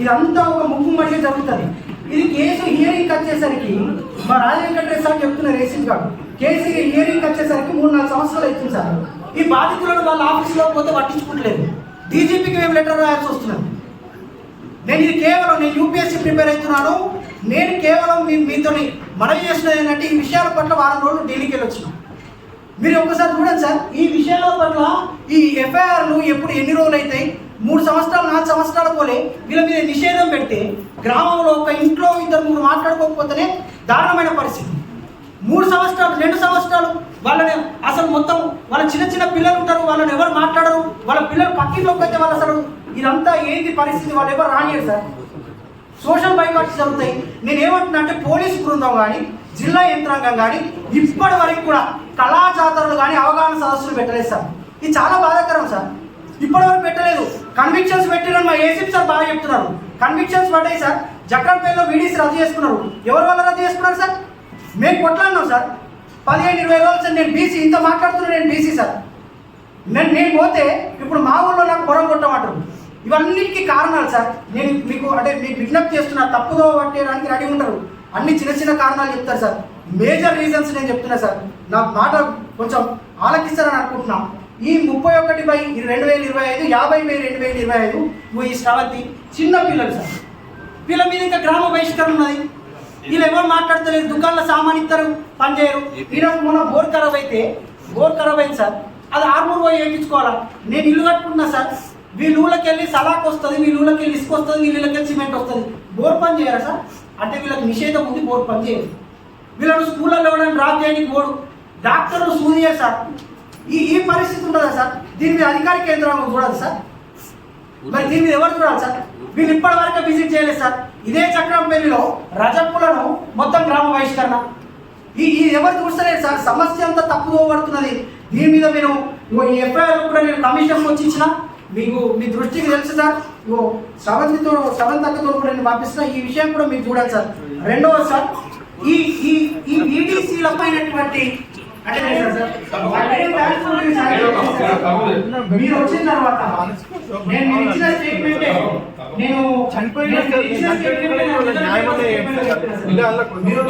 ఇదంతా ఒక ముగ్గు మధ్య జరుగుతుంది. ఇది కేసు హియరింగ్ వచ్చేసరికి మా రాజవెంకటరెడ్డి సార్ చెప్తున్నారు ఏసీ గారు కేసు హియరింగ్ వచ్చేసరికి మూడు నాలుగు సంవత్సరాలు అవుతుంది సార్. ఈ బాధితులను వాళ్ళ ఆఫీస్లో పోతే పట్టించుకుంటలేదు. డీజీపీకి మేము లెటర్ రాయాల్సి వస్తున్నది. నేను ఇది కేవలం నేను యూపీఎస్సీ ప్రిపేర్ అవుతున్నాను. నేను కేవలం మీ మీతో మనవి చేస్తున్నది ఏంటంటే ఈ విషయాల పట్ల వారం రోజులు ఢిల్లీకి వెళ్ళి వచ్చినాం. మీరు ఒకసారి చూడండి సార్ ఈ విషయాల పట్ల ఈ ఎఫ్ఐఆర్లు ఎప్పుడు ఎన్ని రోజులు అవుతాయి? మూడు సంవత్సరాలు నాలుగు సంవత్సరాల పోలే వీళ్ళ మీద నిషేధం పెడితే గ్రామంలో ఒక ఇంట్లో ఇద్దరు మూడు మాట్లాడుకోకపోతేనే దారుణమైన పరిస్థితి. మూడు సంవత్సరాలు రెండు సంవత్సరాలు వాళ్ళని అసలు మొత్తం వాళ్ళ చిన్న చిన్న పిల్లలు ఉంటారు వాళ్ళని ఎవరు మాట్లాడరు వాళ్ళ పిల్లలు పక్కింట్లోకి అయితే వాళ్ళు అసలు ఇదంతా ఏంటి పరిస్థితి? వాళ్ళు ఎవరు రానియరు సార్. సోషల్ బైకాట్స్ జరుగుతాయి. నేను ఏమంటున్నా అంటే పోలీస్ బృందం కానీ జిల్లా యంత్రాంగం కానీ ఇప్పటి వరకు కూడా కళా జాతరలు కానీ అవగాహన సదస్సులు పెట్టలేదు సార్. ఇది చాలా బాధాకరం సార్. ఇప్పటివరకు పెట్టలేదు. కన్విక్షన్స్ పెట్టిన మా ఏసీపీ సార్ బాగా చెప్తున్నారు. కన్విక్షన్స్ పడ్డాయి సార్. జక్రంపేటలో వీడీసీ రద్దు చేసుకున్నారు. ఎవరి వల్ల రద్దు చేసుకున్నారు సార్? మేము కొట్లాడినాం సార్. పదిహేను ఇరవై రోజులు సార్ నేను బీసీ ఇంత మాట్లాడుతున్నా నేను బీసీ సార్. నేను నేను పోతే ఇప్పుడు మా ఊళ్ళో నాకు పొరం కొట్టమంటారు. ఇవన్నిటికీ కారణాలు సార్. నేను మీకు అంటే మీకు విజ్ఞప్తి చేస్తున్నా తప్పుదో పట్టేయడానికి రెడీ ఉంటారు. అన్ని చిన్న చిన్న కారణాలు చెప్తారు సార్. మేజర్ రీజన్స్ నేను చెప్తున్నా సార్. నా మాట కొంచెం ఆలకిస్తారని అనుకుంటున్నాను ఈ ముప్పై ఒకటి బై రెండు వేల ఇరవై ఐదు యాభై బై రెండు వేల ఇరవై ఐదు ఈ శ్రవంతి చిన్న పిల్లలు సార్. పిల్ల మీద ఇంకా గ్రామ బహిష్కరణ ఉన్నది. వీళ్ళు ఎవరు మాట్లాడతలేదు దుకాణంలో సామాన్ ఇస్తారు పని చేయరు. ఈరోజు మొన్న బోర్ ఖరాబ్ అయితే బోర్ ఖరాబ్ అయింది సార్. అది ఆర్మూర్ పోయి వేయించుకోవాలా? నేను ఇల్లు కట్టుకుంటున్నా సార్. వీళ్ళ ఊళ్ళకి వెళ్ళి సలాక్ వస్తుంది వీళ్ళ ఊళ్ళకి వెళ్ళి ఇసుక వస్తుంది వీళ్ళకి వెళ్ళి సిమెంట్ వస్తుంది. బోర్ పని చేయరా సార్? అంటే వీళ్ళకి నిషేధం ఉంది బోర్ పని చేయరు. వీళ్ళను స్కూళ్ళలో ఇవ్వడానికి డ్రాప్ చేయడానికి బోర్డు డాక్టర్లు సూదియే సార్. ఈ ఈ పరిస్థితి ఉండదా సార్? దీని మీద అధికారిక కేంద్రం చూడాలి సార్. మరి దీని మీద ఎవరు చూడాలి సార్? వీళ్ళు ఇప్పటి వరకు విజిట్ చేయలేదు సార్. ఇదే చక్రంపల్లిలో రజకులను మొత్తం గ్రామ బహిష్కరణ. ఈ ఈ ఎవరు చూస్తలేదు సార్? సమస్య అంతా తప్పుకోబడుతున్నది. దీని మీద నేను ఈ ఎఫ్ఐఆర్ కూడా నేను కమిషన్ వచ్చి మీకు మీ దృష్టికి తెలుసు సార్. ఇగో శ్రవంతితో శ్రవంతక్కతో కూడా నేను పంపిస్తున్నా ఈ విషయం కూడా మీరు చూడాలి సార్. రెండవ సార్ ఈ ఈ ఈ పైనటువంటి మీరు వచ్చిన తర్వాత నేను మీరు ఇచ్చిన స్టేట్మెంట్ నేను చనిపోయిన నేను